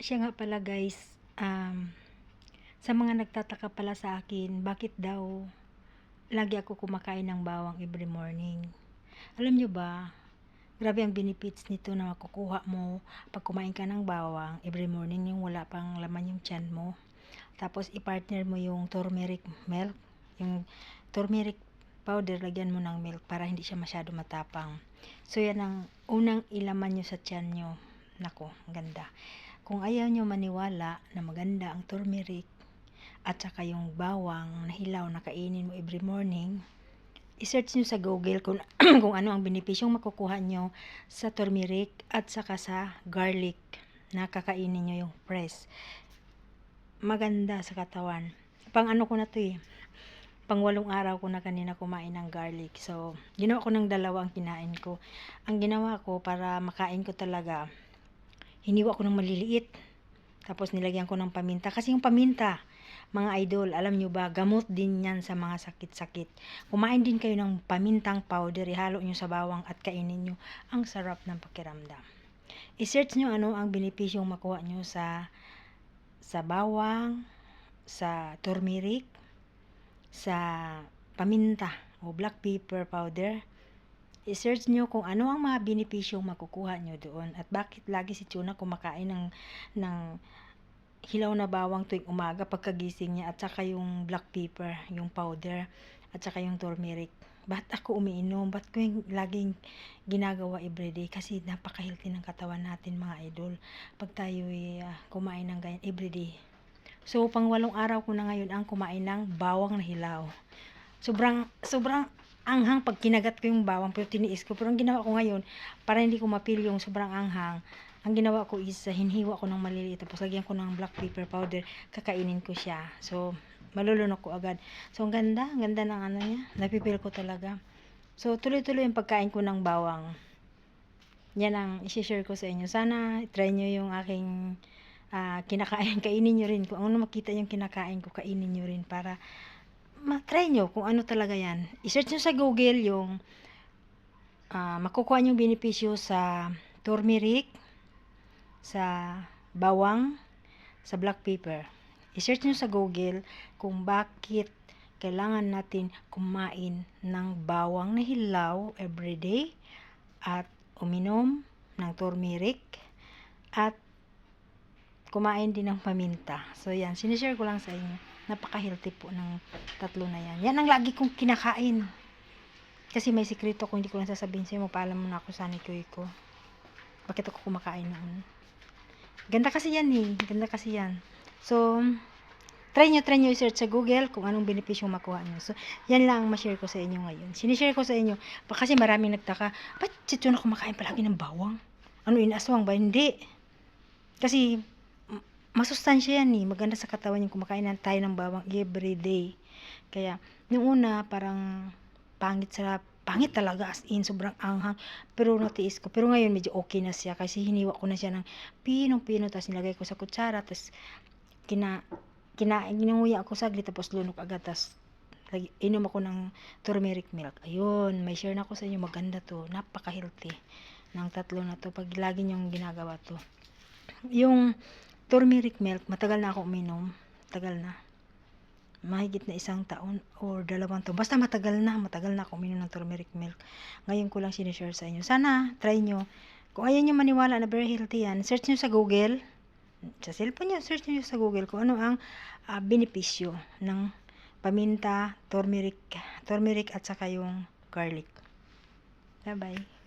Siya nga pala guys, um, sa mga nagtataka pala sa akin, bakit daw lagi ako kumakain ng bawang every morning. Alam nyo ba, grabe ang benefits nito na makukuha mo pag kumain ka ng bawang every morning yung wala pang laman yung tiyan mo. Tapos i-partner mo yung turmeric milk, yung turmeric powder, lagyan mo ng milk para hindi siya masyado matapang. So yan ang unang ilaman nyo sa tiyan nyo. Nako, ang ganda. Kung ayaw nyo maniwala na maganda ang turmeric at saka yung bawang na hilaw na kainin mo every morning, i-search nyo sa Google kung, kung ano ang benepisyong makukuha nyo sa turmeric at saka sa garlic na kakainin nyo yung fresh. Maganda sa katawan. Pang ano ko na to eh. Pang walong araw ko na kanina kumain ng garlic. So, ginawa ko ng dalawa ang kinain ko. Ang ginawa ko para makain ko talaga, hiniwa ko ng maliliit. Tapos nilagyan ko ng paminta. Kasi yung paminta, mga idol, alam nyo ba, gamot din yan sa mga sakit-sakit. Kumain din kayo ng pamintang powder, ihalo nyo sa bawang at kainin nyo. Ang sarap ng pakiramdam. I-search nyo ano ang benepisyong makuha nyo sa sa bawang, sa turmeric, sa paminta o black pepper powder. I-search nyo kung ano ang mga benepisyong makukuha nyo doon at bakit lagi si Tuna kumakain ng, ng hilaw na bawang tuwing umaga pagkagising niya at saka yung black pepper, yung powder at saka yung turmeric. Ba't ako umiinom? Ba't ko yung laging ginagawa everyday? Kasi napaka-healthy ng katawan natin mga idol. Pag tayo uh, kumain ng ganyan everyday. So, pang walong araw ko na ngayon ang kumain ng bawang na hilaw. Sobrang, sobrang anghang pag kinagat ko yung bawang pero tiniis ko. Pero ang ginawa ko ngayon, para hindi ko mapil yung sobrang anghang, ang ginawa ko is uh, hinhiwa ko ng maliliit tapos lagyan ko ng black pepper powder kakainin ko siya. So malulunok ko agad. So ang ganda ang ganda ng ano niya napipil ko talaga. So tuloy tuloy yung pagkain ko ng bawang. Yan ang isi-share ko sa inyo. Sana try nyo yung aking uh, kinakain. Kainin nyo rin. Kung ano makita yung kinakain ko kainin nyo rin para ma-try nyo kung ano talaga yan i-search nyo sa google yung uh, makukuha nyo benepisyo sa turmeric sa bawang, sa black pepper. I-search nyo sa Google kung bakit kailangan natin kumain ng bawang na hilaw everyday at uminom ng turmeric at kumain din ng paminta. So yan, sinishare ko lang sa inyo. Napaka-healthy po ng tatlo na yan. Yan ang lagi kong kinakain. Kasi may sikreto ko, hindi ko lang sasabihin sa inyo. Paalam mo na ako sa Nikoy ko. Bakit ako kumakain noon. Ganda kasi yan eh. Ganda kasi yan. So, try nyo, try nyo i-search sa Google kung anong benepisyo makuha nyo. So, yan lang ang ma-share ko sa inyo ngayon. Sinishare ko sa inyo. Kasi maraming nagtaka, ba't si Tuna kumakain palagi ng bawang? Ano, inaswang ba? Hindi. Kasi, masustansya yan eh. Maganda sa katawan yung kumakain na tayo ng bawang every day. Kaya, yung una, parang pangit sa pangit talaga as in sobrang anghang. Pero natiis ko. Pero ngayon medyo okay na siya. Kasi hiniwa ko na siya ng pinong pino tapos nilagay ko sa kutsara tapos kina kina ginanguya ako saglit tapos lunok agad tapos inom ako ng turmeric milk. Ayun may share na ako sa inyo. Maganda to. Napaka healthy ng tatlo na to. Pag lagi niyong ginagawa to. Yung turmeric milk matagal na ako uminom tagal na mahigit na isang taon or dalawang taon. Basta matagal na, matagal na ako uminom ng turmeric milk. Ngayon ko lang sinishare sa inyo. Sana, try nyo. Kung ayaw nyo maniwala na very healthy yan, search nyo sa Google. Sa cellphone nyo, search nyo sa Google kung ano ang uh, benepisyo ng paminta, turmeric, turmeric at saka yung garlic. Bye-bye.